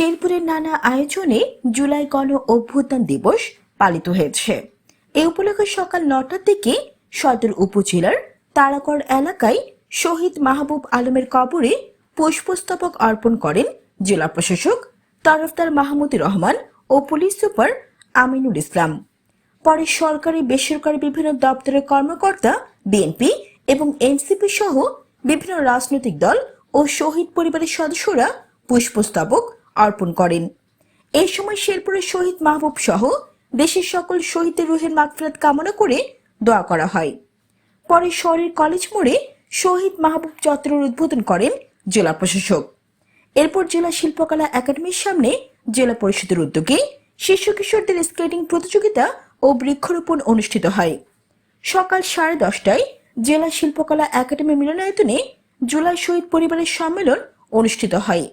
শহরের নানা আয়োজনে জুলাই গণ অভ্যুত্থান দিবস পালিত হয়েছে। এ উপলক্ষে সকাল নটার দিকে সদর উপজেলার তারাকড় এলাকায় শহীদ মাহবুব আলমের কবরে পুষ্পস্তবক অর্পণ করেন জেলা প্রশাসক তরফদার মাহমুদুর রহমান ও পুলিশ সুপার আমিনুল ইসলাম। পরে সরকারি, বেসরকারি বিভিন্ন দপ্তরের কর্মকর্তা, বিএনপি এবং এনসিপি সহ বিভিন্ন রাজনৈতিক দল ও শহীদ পরিবারের সদস্যরা পুষ্পস্তবক অর্পণ করেন। এই সময় শেরপুরের শহীদ মাহবুব সহ দেশের সকল শহীদের রুহের মাগফিরাত কামনা করে দোয়া করা হয়। পরে শহরের কলেজ মোড়ে শহীদ মাহবুব চত্বরের উদ্বোধন করেন জেলা প্রশাসক। এরপর জেলা শিল্পকলা একাডেমির সামনে জেলা পরিষদের উদ্যোগে শিশু কিশোরদের স্কেটিং প্রতিযোগিতা ও বৃক্ষরোপণ অনুষ্ঠিত হয়। সকাল সাড়ে দশটায় জেলা শিল্পকলা একাডেমি মিলনায়তনে জুলাই শহীদ পরিবারের সম্মেলন অনুষ্ঠিত হয়।